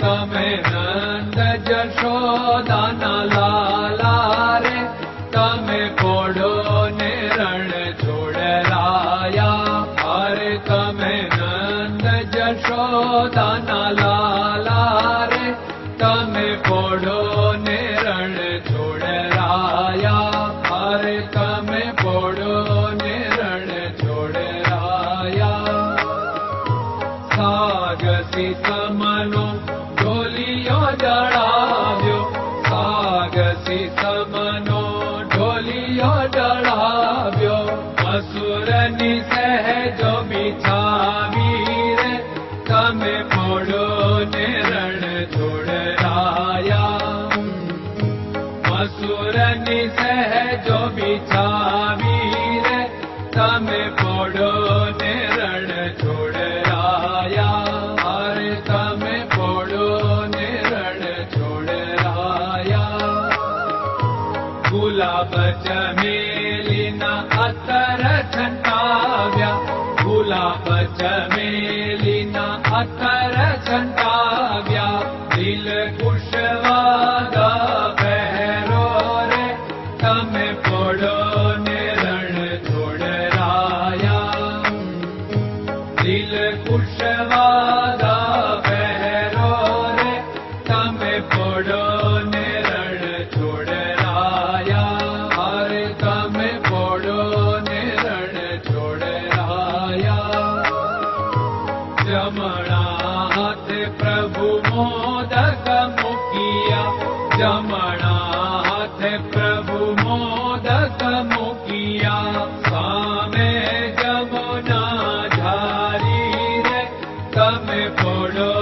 तमे नन्द जदा ला छोडराया हरे तमे नन्द जसो दाना ला तमे पढो नेरल छोडराया हरे सहजो बिछावीर तमे पोड़ो ने रण छुड़ाया असुर सहजो बिछावीर तमे पोड़ो ने रण छुड़ाया अरे तमे पोड़ो ने रण छुड़ाया गुलाब चमेलिना अतर छन अल्लाह बचन मथ प्रभु मोदकमुखिया। मुखिया जनाथ प्रभु मोदक मुखियामे जमुना झारी रे तमे पोडो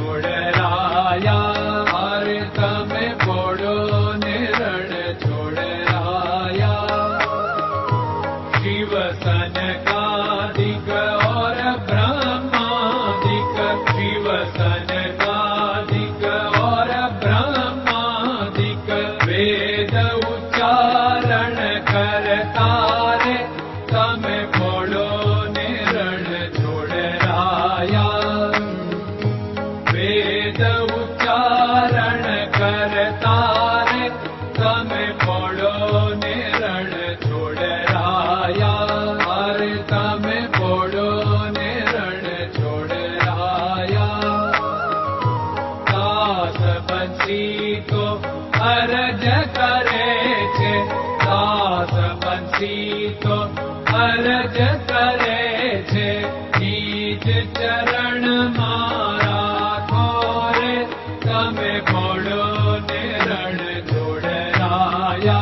अरज करे छे दास बंसी तो अरज करे छे नीच चरण मारा खोरे तमे बड़ो निरण जोड़ राया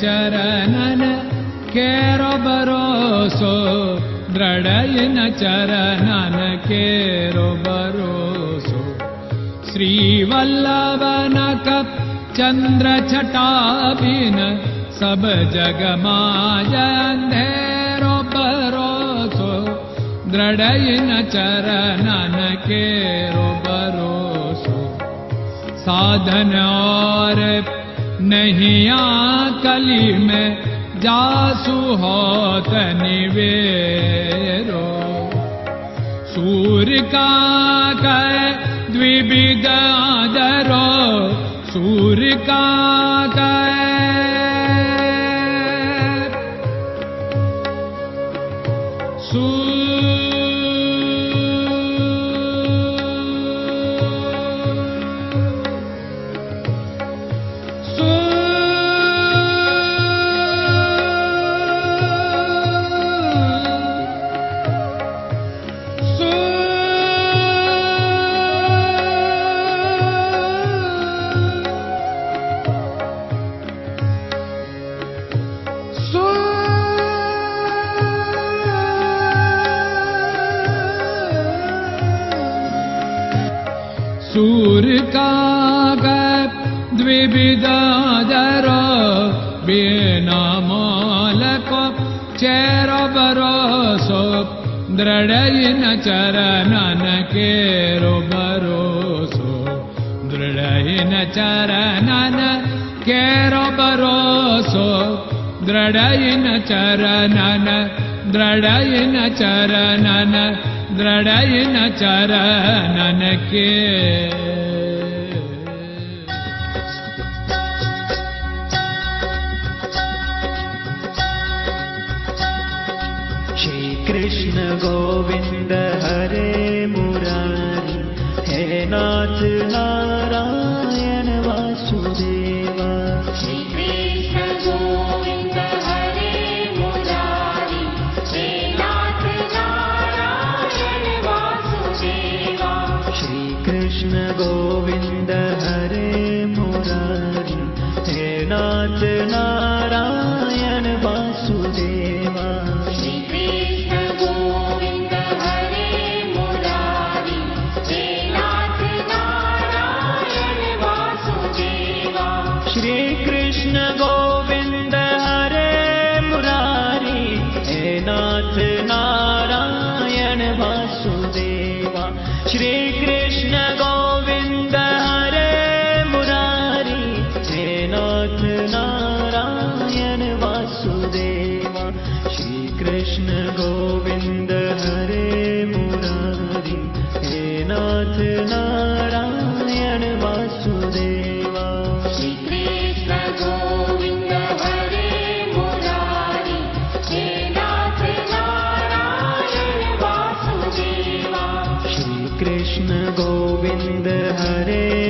चरणन केरो भरोसो दृढयिन चरणन केरो भरोसो श्रीवल्लभन कप चन्द्र छटाबिन सब जग माया अंधेरो भरोसो दृढयिन चरणन केरो भरोसो साधन और कलि मे जासुहत निवेरो। सूर्यका दविधारो सूर्यका एकाग द्विविदादरो बिनामोलको चेरो भरोसो दृढयिन चरणन केरो भरोसो दृढयिन चरणन केरो भरोसो दृढयिन चरणन दृढयिन चरणन दृढयिन चरणन हे श्रीकृष्ण गोविन्द हरे मुरारी हे नाथ नारायण वासुदेवा। श्रीकृष्ण गोविन्द हरे मुरारी हे नाथ नारायण वासुदेवा। श्रीकृष्ण गोविन्द हरे